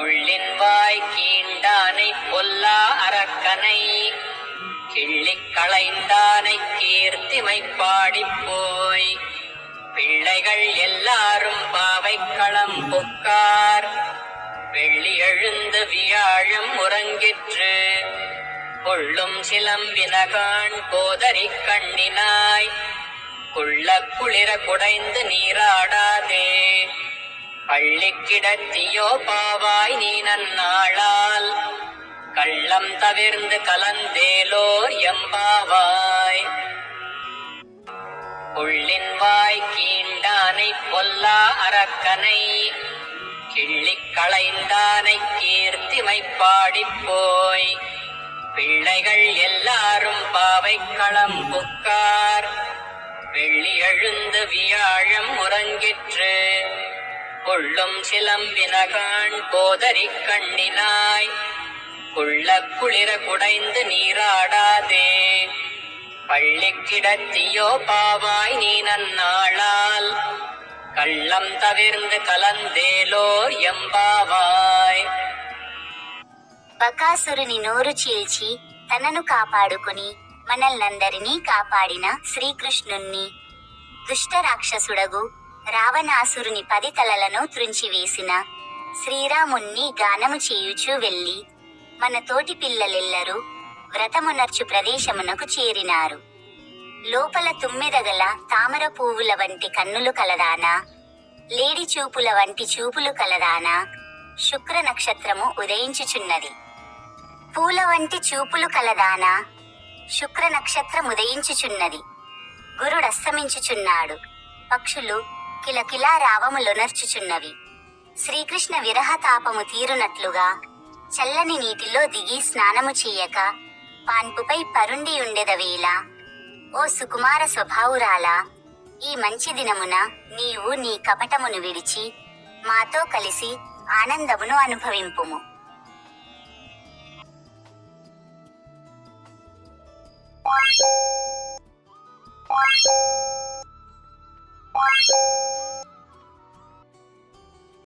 கொள்ளின் வாய் கீண்டானை பொல்லா அரக்கனை. கிள்ளிக் களைந்தானை கீர்த்திமை பாடிப் போய். பிள்ளைகள் எல்லாரும் பாவைக்களம் புக்கார். வெள்ளி எழுந்து வியாழம் உறங்கிற்று. கொள்ளும் சிலம்பினகான் கோதரி கண்ணினாய். குள்ள குளிர குடைந்து நீராடாதே. பள்ளி கிடத்தியோ பாவாய் நீ நன்னாளால் கள்ளம் தவிர்ந்து கலந்தேலோர் எம்பாவாய். உள்ளின் வாய் கீண்டானை பொல்லா அரக்கனை கிள்ளி களைந்தானை கீர்த்திமை பாடிப்போய். பிள்ளைகள் எல்லாரும் பாவைக்களம் புக்கார் வெள்ளி எழுந்து வியாழம் உறங்கிற்று. கொள்ளும் சிலம்பினகான் கோதரிக் கண்ணினாய் குள்ள குளிர குடைந்து நீராடாதே பள்ளி கிடத்தியோ பாவாய் நீ நன்னாளால் கள்ளம் தவிர்ந்து கலந்தேலோர் எம்பாவாய் బకాసురుని నోరు చీల్చి తనను కాపాడుకుని మనల్నందరినీ కాపాడిన శ్రీకృష్ణుణ్ణి దుష్ట రాక్షసుడగు రావణాసురుని పది తలలను త్రుంచివేసిన. శ్రీరాముణ్ణి గానము చేయుచూ వెళ్ళి మన తోటి పిల్లలెల్లరూ వ్రతమునర్చు ప్రదేశమునకు చేరినారు. లోపల తుమ్మెదగల తామర పువ్వుల వంటి కన్నులు కలదానా? లేడి చూపుల వంటి చూపులు కలదానా? శుక్ర నక్షత్రము ఉదయించుచున్నది. పూల వంటి చూపులు కలదానా? శుక్ర నక్షత్రం ఉదయించుచున్నది. గురుడస్తమించుచున్నాడు పక్షులు కిలకిలా రావములొనర్చుచున్నవి శ్రీకృష్ణ విరహతాపము తీరునట్లుగా చల్లని నీటిలో దిగి స్నానము చేయక పాన్పుపై పరుండి ఉండెదవేళ ఓ సుకుమార స్వభావురాలా ఈ మంచి దినమున నీవు నీ కపటమును విడిచి మాతో కలిసి ఆనందమును అనుభవింపుము.